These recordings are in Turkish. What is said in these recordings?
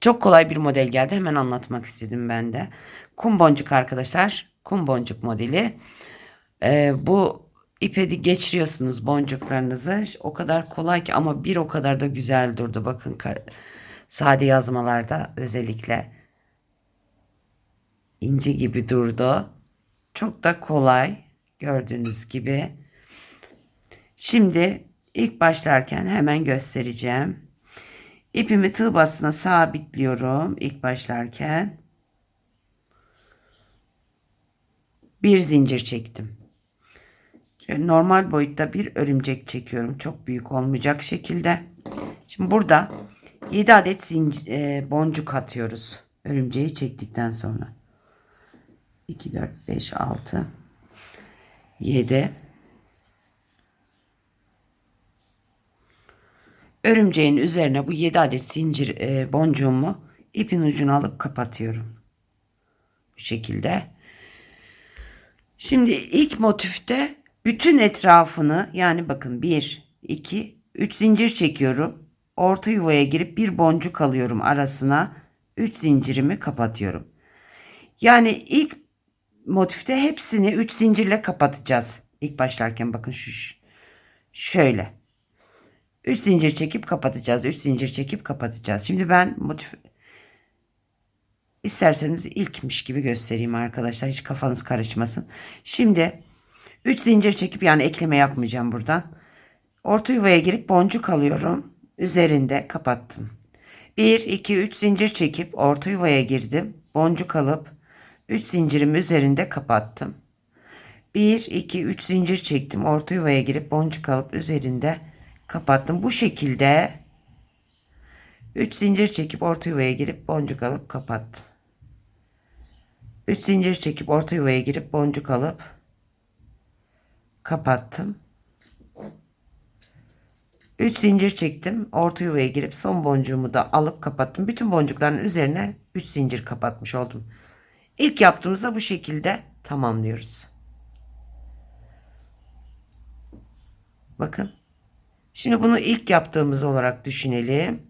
Çok kolay bir model geldi. Hemen anlatmak istedim ben de. Kum boncuk arkadaşlar. Kum boncuk modeli. Ee, bu ipe geçiriyorsunuz boncuklarınızı. O kadar kolay ki ama bir o kadar da güzel durdu. Bakın sade yazmalarda özellikle inci gibi durdu. Çok da kolay gördüğünüz gibi. Şimdi ilk başlarken hemen göstereceğim. İpimi tığ bastığına sabitliyorum ilk başlarken. Bir zincir çektim. Şöyle normal boyutta bir örümcek çekiyorum. Çok büyük olmayacak şekilde. Şimdi burada 7 adet zincir, e, boncuk atıyoruz. Örümceği çektikten sonra. 2, 4, 5, 6, 7. Örümceğin üzerine bu 7 adet zincir e, boncuğumu ipin ucunu alıp kapatıyorum. Bu şekilde. Şimdi ilk motifte bütün etrafını yani bakın 1, 2, 3 zincir çekiyorum. Orta yuvaya girip bir boncuk alıyorum arasına. 3 zincirimi kapatıyorum. Yani ilk motifte hepsini 3 zincirle kapatacağız. İlk başlarken bakın şu şöyle. 3 zincir çekip kapatacağız. 3 zincir çekip kapatacağız. Şimdi ben motif isterseniz ilkmiş gibi göstereyim arkadaşlar. Hiç kafanız karışmasın. Şimdi 3 zincir çekip yani ekleme yapmayacağım buradan. Orta yuvaya girip boncuk alıyorum. Üzerinde kapattım. 1 2 3 zincir çekip orta yuvaya girdim. Boncuk alıp 3 zincirimi üzerinde kapattım. 1 2 3 zincir çektim. Orta yuvaya girip boncuk alıp üzerinde kapattım. Bu şekilde 3 zincir çekip orta yuvaya girip boncuk alıp kapattım. 3 zincir çekip orta yuvaya girip boncuk alıp kapattım. 3 zincir çektim. Orta yuvaya girip son boncuğumu da alıp kapattım. Bütün boncukların üzerine 3 zincir kapatmış oldum. İlk yaptığımızda bu şekilde tamamlıyoruz. Bakın. Şimdi bunu ilk yaptığımız olarak düşünelim.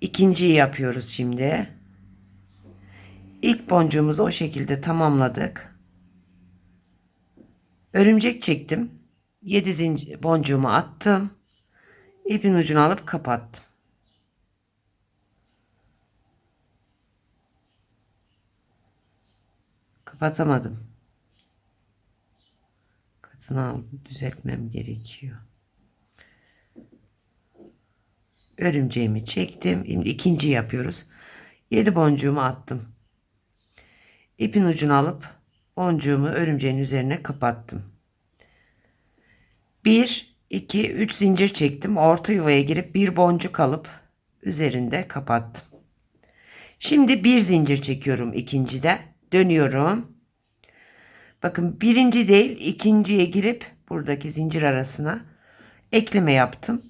İkinciyi yapıyoruz şimdi. İlk boncuğumuzu o şekilde tamamladık. Örümcek çektim. 7 zincir boncuğumu attım. İpin ucunu alıp kapattım. Kapatamadım. Aldım. Düzeltmem gerekiyor. Örümceğimi çektim. Şimdi ikinci yapıyoruz. 7 boncuğumu attım. İpin ucunu alıp boncuğumu örümceğin üzerine kapattım. 1 2 3 zincir çektim. Orta yuvaya girip bir boncuk alıp üzerinde kapattım. Şimdi bir zincir çekiyorum ikincide. Dönüyorum. Bakın birinci değil ikinciye girip buradaki zincir arasına ekleme yaptım.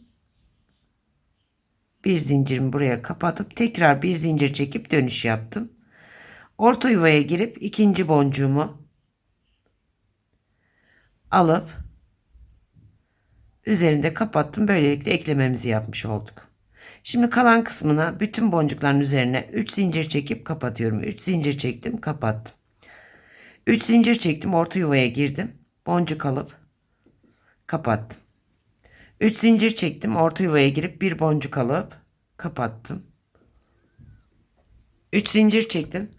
Bir zincirimi buraya kapatıp tekrar bir zincir çekip dönüş yaptım. Orta yuvaya girip ikinci boncuğumu alıp üzerinde kapattım. Böylelikle eklememizi yapmış olduk. Şimdi kalan kısmına bütün boncukların üzerine 3 zincir çekip kapatıyorum. 3 zincir çektim, kapattım. 3 zincir çektim, orta yuvaya girdim. Boncuk alıp kapattım. 3 zincir çektim, orta yuvaya girip bir boncuk alıp kapattım. 3 zincir çektim.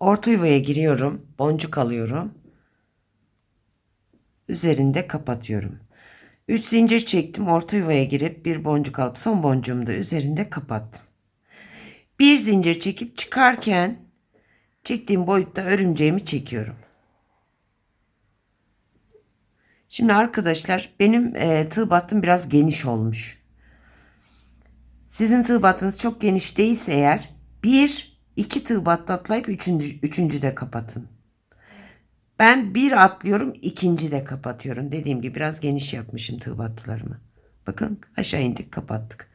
Orta yuvaya giriyorum, boncuk alıyorum. Üzerinde kapatıyorum. 3 zincir çektim, orta yuvaya girip bir boncuk alıp son boncuğumu da üzerinde kapattım. Bir zincir çekip çıkarken çektiğim boyutta örümceğimi çekiyorum. Şimdi arkadaşlar benim e, tığ battım biraz geniş olmuş. Sizin tığ battınız çok geniş değilse eğer bir, iki tığ battı atlayıp üçüncü, üçüncü de kapatın. Ben bir atlıyorum ikinci de kapatıyorum. Dediğim gibi biraz geniş yapmışım tığ battılarımı. Bakın aşağı indik kapattık.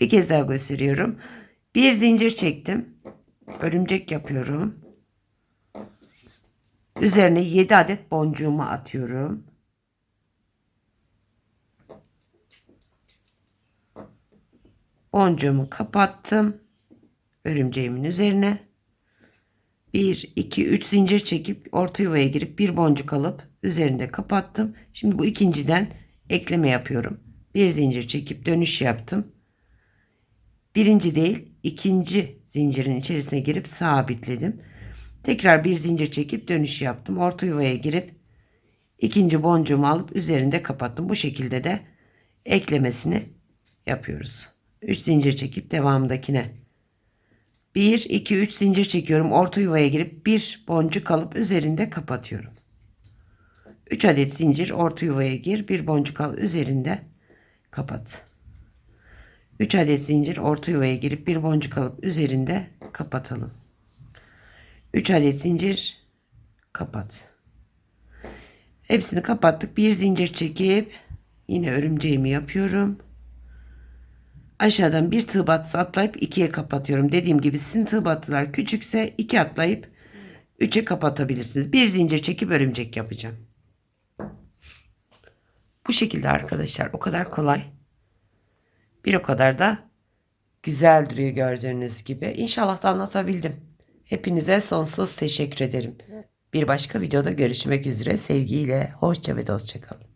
Bir kez daha gösteriyorum. Bir zincir çektim. Örümcek yapıyorum. Üzerine 7 adet boncuğumu atıyorum. Boncuğumu kapattım. Örümceğimin üzerine. 1, 2, 3 zincir çekip orta yuvaya girip bir boncuk alıp üzerinde kapattım. Şimdi bu ikinciden ekleme yapıyorum. Bir zincir çekip dönüş yaptım. Birinci değil ikinci zincirin içerisine girip sabitledim. Tekrar bir zincir çekip dönüş yaptım. Orta yuvaya girip ikinci boncuğumu alıp üzerinde kapattım. Bu şekilde de eklemesini yapıyoruz. 3 zincir çekip devamındakine 1 2 3 zincir çekiyorum. Orta yuvaya girip bir boncuk alıp üzerinde kapatıyorum. 3 adet zincir orta yuvaya gir, bir boncuk al üzerinde kapat. 3 adet zincir orta yuvaya girip bir boncuk alıp üzerinde kapatalım. 3 adet zincir kapat. Hepsini kapattık. Bir zincir çekip yine örümceğimi yapıyorum. Aşağıdan bir tığ battısı atlayıp ikiye kapatıyorum. Dediğim gibi sizin tığ battılar küçükse iki atlayıp üçe kapatabilirsiniz. Bir zincir çekip örümcek yapacağım. Bu şekilde arkadaşlar o kadar kolay. Bir o kadar da güzel duruyor gördüğünüz gibi. İnşallah da anlatabildim. Hepinize sonsuz teşekkür ederim. Bir başka videoda görüşmek üzere. Sevgiyle, hoşça ve dostça kalın.